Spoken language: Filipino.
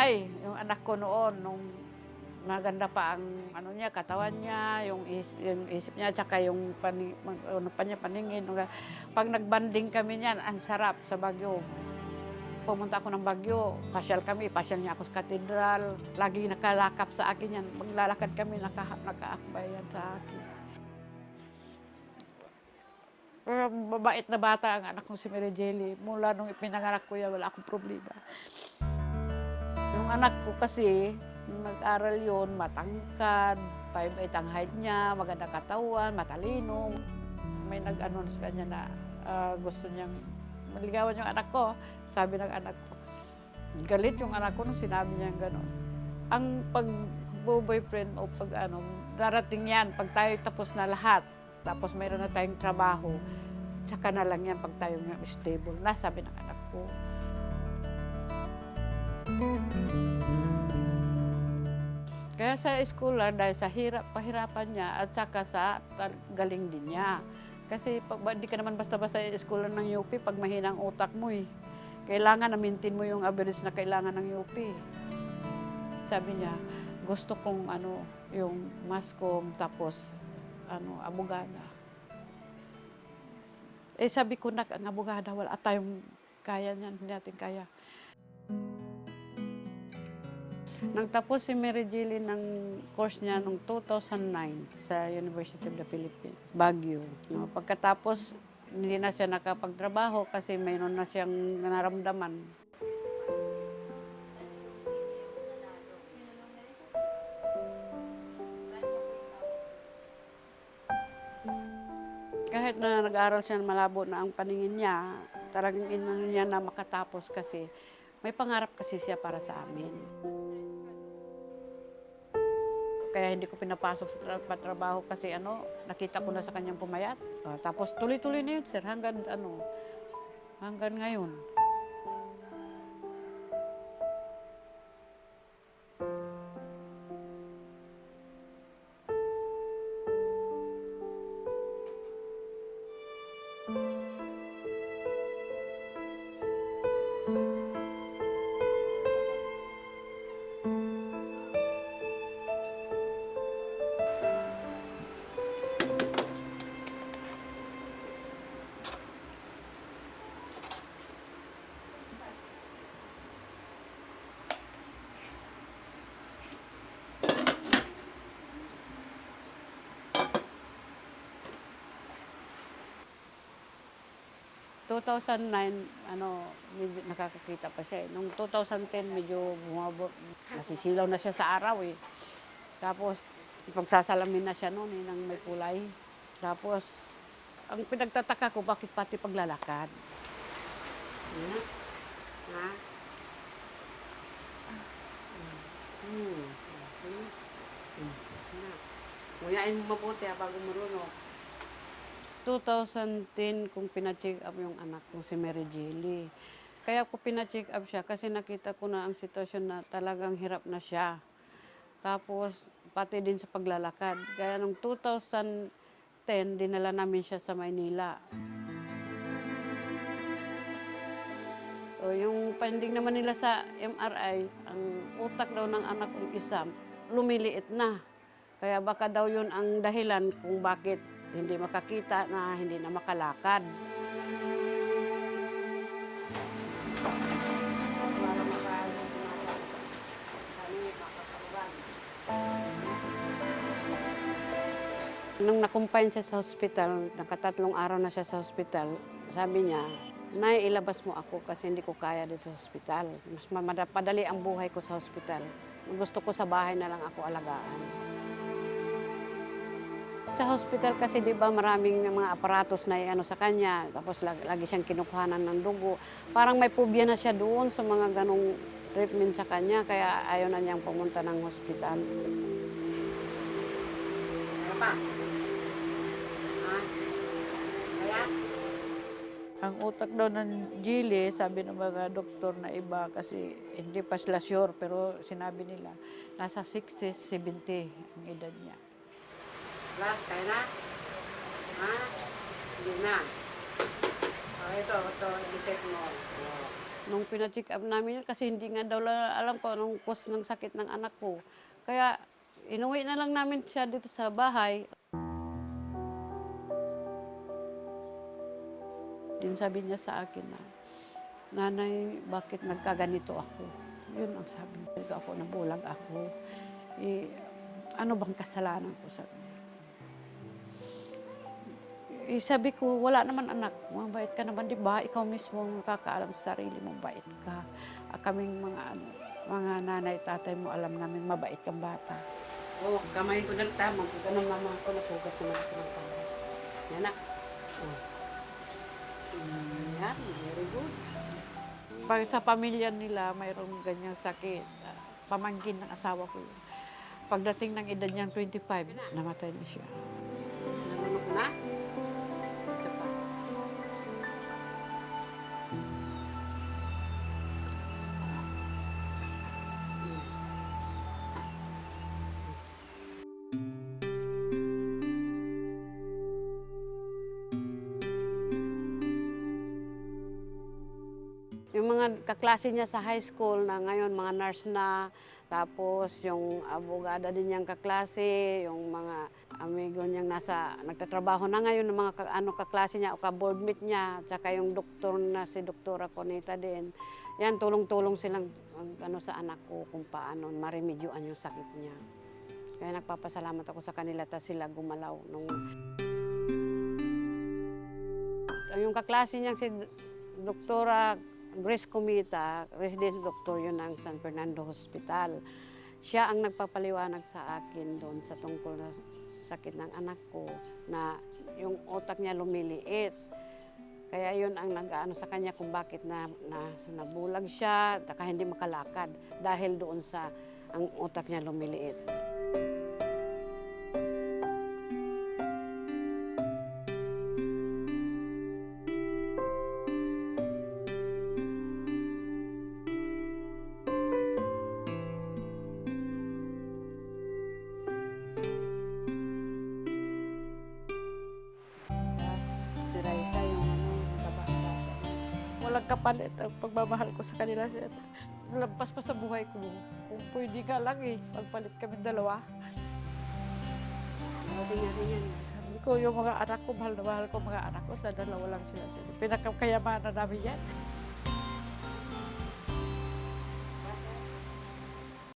Ay, yung anak ko noon, nung maganda pa ang ano niya, katawan niya, yung, is, yung isip niya, tsaka yung pani, ano pa niya, paningin. Pag nagbanding kami niyan, ang sarap sa Bagyo. Pumunta ako ng Bagyo, pasyal kami, pasyal niya ako sa katedral. Lagi nakalakap sa akin yan. Maglalakad kami, naka, nakaakbay yan sa akin. Pero mabait na bata ang anak kong si Mary Jelly. Mula nung ipinanganak ko yan, wala akong problema. Anak ko kasi, nag-aral yun, matangkad, 5'8 ang height niya, maganda katawan, matalino. May nag-ano sa kanya na ah, gusto niyang maligawan yung anak ko. Sabi ng anak ko, galit yung anak ko nung sinabi niya gano'n. Ang pag boyfriend o pag ano, darating yan pag tayo tapos na lahat. Tapos mayroon na tayong trabaho. Tsaka na lang yan pag tayo nga stable na, sabi ng anak ko. Sa eskwela, dahil sa hirap, pahirapan niya at saka sa galing din niya. Kasi pag di ka naman basta-basta eskwela ng UP pag mahina ang utak mo eh. Kailangan na-maintain mo yung average na kailangan ng UP. Sabi niya, gusto kong ano, yung mascom tapos ano, abogada. Eh sabi ko na, ang abogada, wala tayong kaya niyan, hindi natin kaya. Nagtapos si Mary Jilly ng course niya noong 2009 sa University of the Philippines, Baguio. No, pagkatapos, hindi na siya nakapagtrabaho kasi mayroon na siyang naramdaman. Kahit na nag-aral siya malabo na ang paningin niya, talagang inano niya na makatapos kasi may pangarap kasi siya para sa amin. Kaya hindi ko pinapasok sa tra- trabaho kasi ano, nakita ko na sa kanyang pumayat. Ah, tapos tuloy-tuloy na yun, sir, hanggang ano, hanggang ngayon. 2009, ano, medyo nakakakita pa siya. eh. Nung 2010, medyo bumabo, nasisilaw na siya sa araw eh. Tapos, pagsasalamin na siya noon eh, ng may kulay. Tapos, ang pinagtataka ko, bakit pati paglalakad? Ha? Ha? Hmm. Hmm. Hmm. Nguyain mo mabuti ha, bago marunong. 2010 kung pina-check up yung anak ko si Mary Jelly. Kaya ko pina-check up siya kasi nakita ko na ang sitwasyon na talagang hirap na siya. Tapos pati din sa paglalakad. Kaya nung 2010 dinala namin siya sa Maynila. O yung finding naman nila sa MRI, ang utak daw ng anak kong isa, lumiliit na. Kaya baka daw yun ang dahilan kung bakit hindi makakita na hindi na makalakad. Nung nakumpine siya sa hospital, nakatatlong araw na siya sa hospital, sabi niya, Nay, ilabas mo ako kasi hindi ko kaya dito sa hospital. Mas padali ang buhay ko sa hospital. Gusto ko sa bahay na lang ako alagaan. Sa hospital kasi 'di ba maraming mga aparatos na ano sa kanya, tapos lagi, lagi siyang kinukuhanan ng dugo. Parang may phobia na siya doon sa mga ganong treatment sa kanya, kaya ayaw na niyang pumunta ng hospital. Ano pa? Ang utak daw ng Gili, sabi ng mga doktor na iba, kasi hindi pa sila sure, pero sinabi nila, nasa 60, 70 ang edad niya. Last, kaya na? Ha? Hindi na. Oh, ito, ito, i-set mo. Oh. Nung pina-check up namin yun, kasi hindi nga daw la- alam ko anong cause ng sakit ng anak ko. Kaya inuwi na lang namin siya dito sa bahay. Din sabi niya sa akin na, Nanay, bakit nagkaganito ako? Yun ang sabi niya. Ako, nabulag ako. Eh, ano bang kasalanan ko sa eh, sabi ko, wala naman anak, mabait ka naman, di ba? Ikaw mismo ang nakakaalam sa sarili mo, bait ka. Ah, kaming mga, ano, mga nanay, tatay mo, alam namin, mabait kang bata. Oo, oh, kamay ko ng tama. Ganun mama ko, napugas naman ako ng kamay. Yan na. Oh. Mm, yan, very good. Pag sa pamilya nila, mayroong ganyang sakit. Ah, Pamangkin ng asawa ko. Pagdating ng edad niyang 25, namatay na siya. Nanunok na? Yung mga kaklase niya sa high school na ngayon mga nurse na, tapos yung abogada din niyang kaklase, yung mga amigo niyang nasa nagtatrabaho na ngayon ng mga ano kaklase niya o ka-board meet niya, tsaka yung doktor na si Doktora Conita din. Yan tulong-tulong silang ang- ano sa anak ko kung paano maremedyoan yung sakit niya. Kaya nagpapasalamat ako sa kanila ta sila gumalaw nung yung kaklase niyang si Doktora Grace Comita, resident doctor yun ng San Fernando Hospital. Siya ang nagpapaliwanag sa akin doon sa tungkol na sakit ng anak ko na yung utak niya lumiliit. Kaya yun ang nag-ano sa kanya kung bakit na, na nabulag siya, taka hindi makalakad dahil doon sa ang utak niya lumiliit. Kapalit ang pagmamahal ko sa kanila. Lampas pa sa buhay ko. Kung pwede ka lang eh, magpalit kami dalawa. Sabi niya rin yan. Sabi ko, yung mga anak ko, mahal na mahal ko mga anak ko, na dalawa lang sila. Pinakakayamanan namin yan.